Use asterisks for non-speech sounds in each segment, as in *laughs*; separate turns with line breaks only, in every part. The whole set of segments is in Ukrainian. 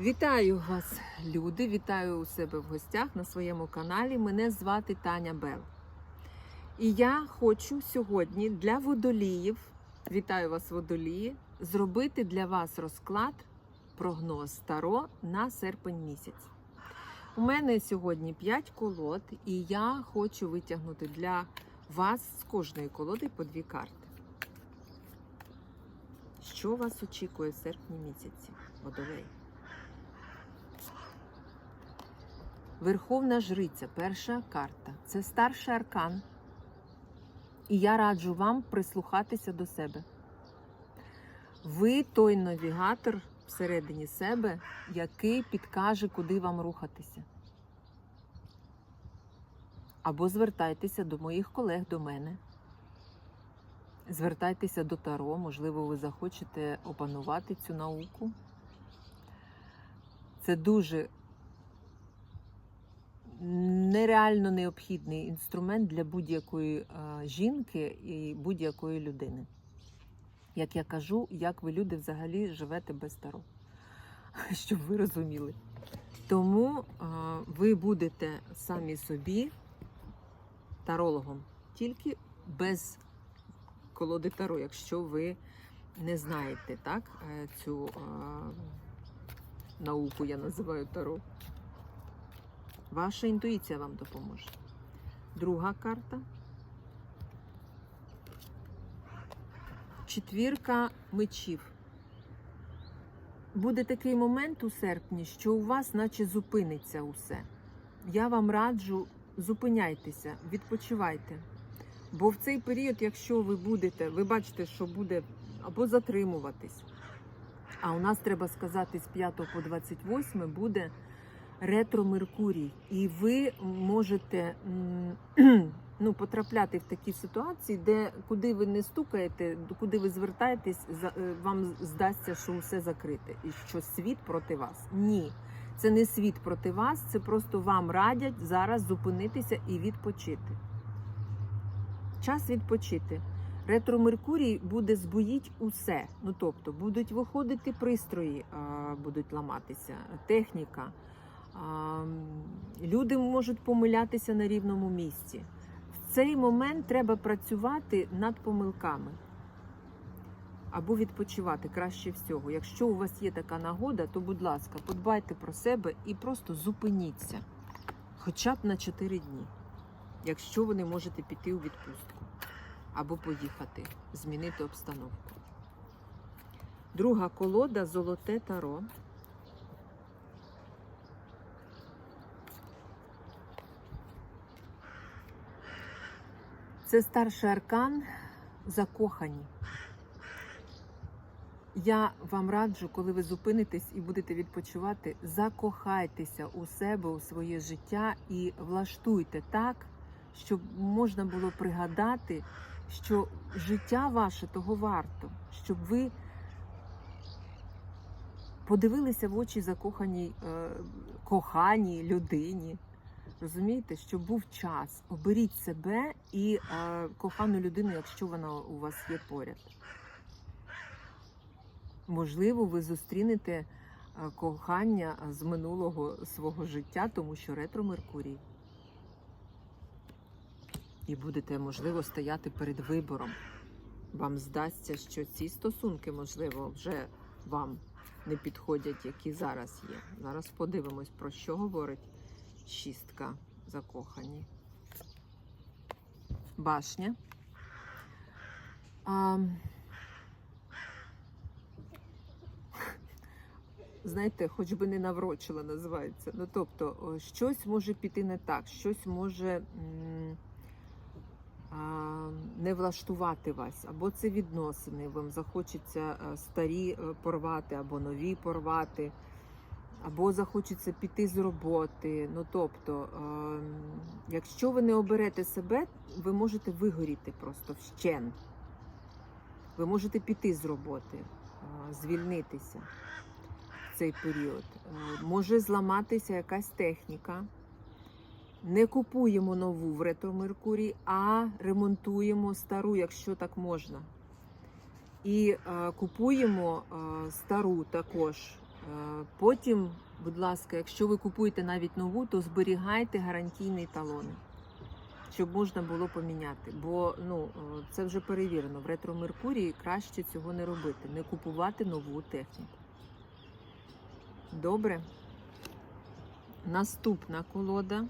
Вітаю вас, люди! Вітаю у себе в гостях на своєму каналі. Мене звати Таня Бел. І я хочу сьогодні для водоліїв, вітаю вас, водолії, зробити для вас розклад, прогноз Таро на серпень місяць. У мене сьогодні 5 колод, і я хочу витягнути для вас з кожної колоди по дві карти. Що вас очікує в серпні місяці, водолей? Верховна Жриця, перша карта. Це старший аркан. І я раджу вам прислухатися до себе. Ви той навігатор всередині себе, який підкаже, куди вам рухатися. Або звертайтеся до моїх колег, до мене. Звертайтеся до Таро, можливо, ви захочете опанувати цю науку. Це дуже нереально необхідний інструмент для будь-якої е, жінки і будь-якої людини. Як я кажу, як ви люди взагалі живете без таро, *laughs* щоб ви розуміли. Тому е, ви будете самі собі тарологом, тільки без колоди таро, якщо ви не знаєте так, е, цю науку, я називаю таро. Ваша інтуїція вам допоможе. Друга карта. Четвірка мечів. Буде такий момент у серпні, що у вас наче зупиниться усе. Я вам раджу, зупиняйтеся, відпочивайте. Бо в цей період, якщо ви будете, ви бачите, що буде або затримуватись. А у нас треба сказати з 5 по 28 буде ретро Меркурій, і ви можете *clears throat* ну, потрапляти в такі ситуації, де куди ви не стукаєте, куди ви звертаєтесь, е, вам здасться, що усе закрите, і що світ проти вас. Ні, це не світ проти вас, це просто вам радять зараз зупинитися і відпочити. Час відпочити. Ретро Меркурій буде збоїть усе. Ну тобто будуть виходити пристрої, будуть ламатися, техніка. Люди можуть помилятися на рівному місці. В цей момент треба працювати над помилками або відпочивати краще всього. Якщо у вас є така нагода, то, будь ласка, подбайте про себе і просто зупиніться хоча б на 4 дні, якщо ви не можете піти у відпустку або поїхати, змінити обстановку. Друга колода Золоте таро. Це старший аркан закохані. Я вам раджу, коли ви зупинитесь і будете відпочивати, закохайтеся у себе, у своє життя і влаштуйте так, щоб можна було пригадати, що життя ваше того варто, щоб ви подивилися в очі закоханій, е, коханій людині. Розумієте, що був час. Оберіть себе і е, кохану людину, якщо вона у вас є поряд. Можливо, ви зустрінете е, кохання з минулого свого життя, тому що ретро Меркурій. І будете, можливо, стояти перед вибором. Вам здасться, що ці стосунки, можливо, вже вам не підходять, які зараз є. Зараз подивимось, про що говорить шістка закохані. Башня. А, знаєте, хоч би не наврочила, називається. Ну, тобто, щось може піти не так, щось може не влаштувати вас, або це відносини, вам захочеться старі е, порвати, або нові порвати або захочеться піти з роботи. Ну тобто, ем, якщо ви не оберете себе, ви можете вигоріти просто вщент. Ви можете піти з роботи, е, звільнитися в цей період. Е, Може зламатися якась техніка. Не купуємо нову в ретро Меркурій, а ремонтуємо стару, якщо так можна. І е, купуємо е, стару також Потім, будь ласка, якщо ви купуєте навіть нову, то зберігайте гарантійний талони, щоб можна було поміняти. Бо ну, е, це вже перевірено. В ретро Меркурії краще цього не робити, не купувати нову техніку. Добре. Наступна колода.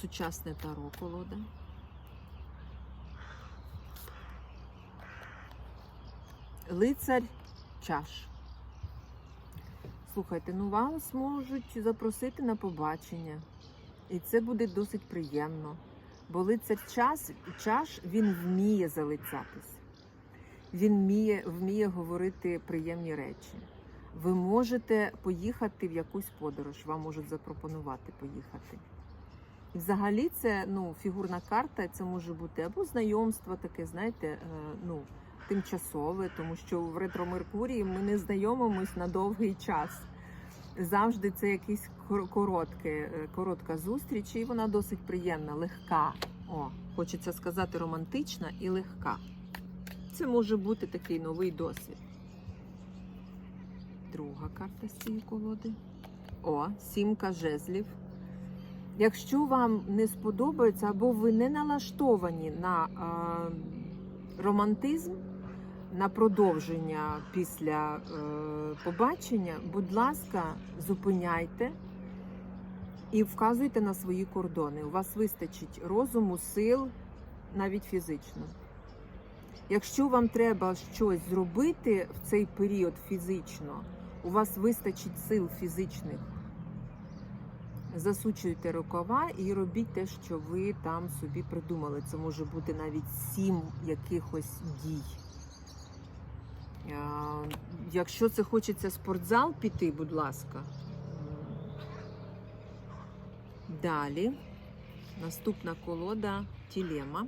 Сучасне таро колода. Лицар чаш. Слухайте, ну вас можуть запросити на побачення. І це буде досить приємно. Бо лицар час, чаш він вміє залицятись. Він вміє, вміє говорити приємні речі. Ви можете поїхати в якусь подорож, вам можуть запропонувати поїхати. І взагалі це ну, фігурна карта, це може бути або знайомство таке, знаєте, е, ну, тимчасове, тому що в ретро Меркурії ми не знайомимось на довгий час. Завжди це якийсь коротке, е, коротка зустріч, і вона досить приємна, легка. О, хочеться сказати, романтична і легка. Це може бути такий новий досвід. Друга карта з цієї колоди. О, сімка жезлів. Якщо вам не сподобається, або ви не налаштовані на е, романтизм, на продовження після е, побачення, будь ласка, зупиняйте і вказуйте на свої кордони. У вас вистачить розуму, сил, навіть фізично. Якщо вам треба щось зробити в цей період фізично, у вас вистачить сил фізичних. Засучуйте рукава і робіть те, що ви там собі придумали. Це може бути навіть сім якихось дій. А, Якщо це хочеться спортзал піти, будь ласка. Далі. Наступна колода Тілема.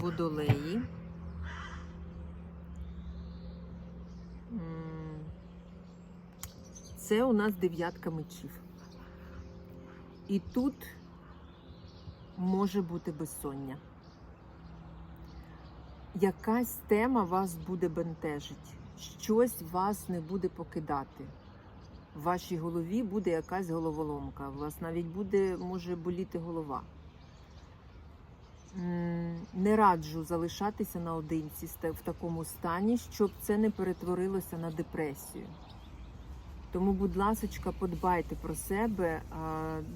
Водолеї. Це у нас дев'ятка мечів. І тут може бути безсоння. Якась тема вас буде бентежить, щось вас не буде покидати. В вашій голові буде якась головоломка, у вас навіть буде, може боліти голова. Не раджу залишатися наодинці в такому стані, щоб це не перетворилося на депресію. Тому, будь ласка, подбайте про себе,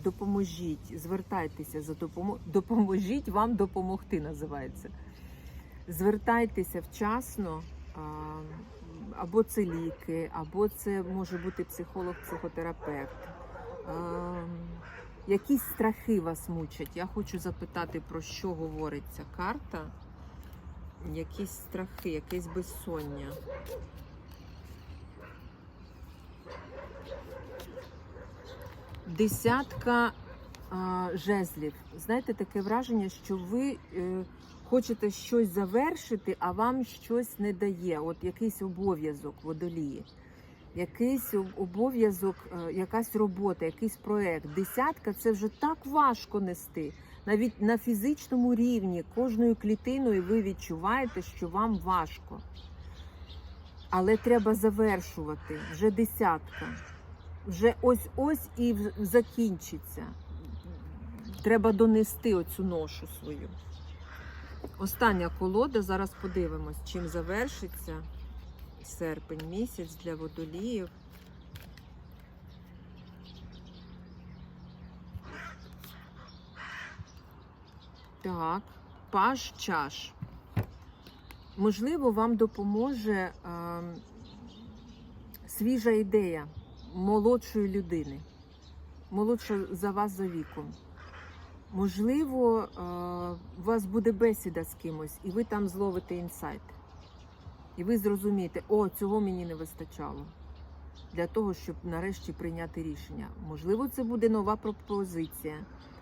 допоможіть, звертайтеся за допомогою. Допоможіть вам допомогти, називається. Звертайтеся вчасно, або це ліки, або це може бути психолог, психотерапевт. Якісь страхи вас мучать. Я хочу запитати, про що говорить ця карта. Якісь страхи, якесь безсоння. Десятка а, жезлів. Знаєте, таке враження, що ви е, хочете щось завершити, а вам щось не дає. От якийсь обов'язок водолії, якийсь обов'язок, е, якась робота, якийсь проект. Десятка це вже так важко нести. Навіть на фізичному рівні кожною клітиною ви відчуваєте, що вам важко. Але треба завершувати вже десятка. Вже ось ось і закінчиться. Треба донести оцю ношу свою. Остання колода. Зараз подивимось, чим завершиться серпень місяць для водоліїв. Так, паш чаш. Можливо, вам допоможе ем, свіжа ідея молодшої людини, молодша за вас за віком. Можливо, е, у вас буде бесіда з кимось, і ви там зловите інсайт. І ви зрозумієте, о, цього мені не вистачало для того, щоб нарешті прийняти рішення. Можливо, це буде нова пропозиція.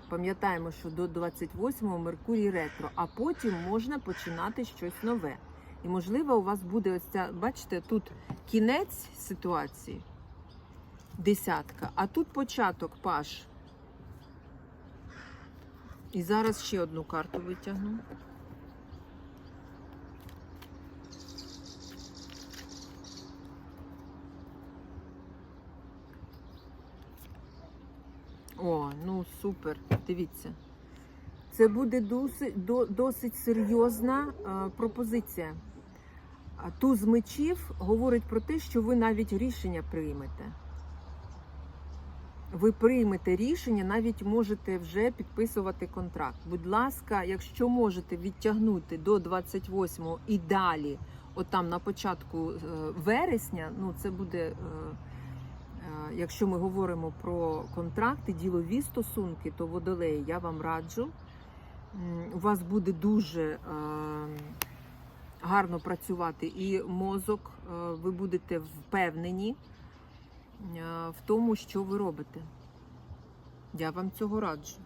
Пам'ятаємо, що до 28-го Меркурій ретро, а потім можна починати щось нове. І можливо, у вас буде ось ця, бачите, тут кінець ситуації, Десятка. А тут початок паш. І зараз ще одну карту витягну. О, ну супер. Дивіться. Це буде досить, досить серйозна е, пропозиція. А Туз мечів говорить про те, що ви навіть рішення приймете. Ви приймете рішення, навіть можете вже підписувати контракт. Будь ласка, якщо можете відтягнути до 28-го і далі, от там на початку е, вересня, ну це буде, е, е, якщо ми говоримо про контракти, ділові стосунки, то водолеї я вам раджу. У вас буде дуже гарно працювати і мозок, ви будете впевнені в тому, що ви робите. Я вам цього раджу.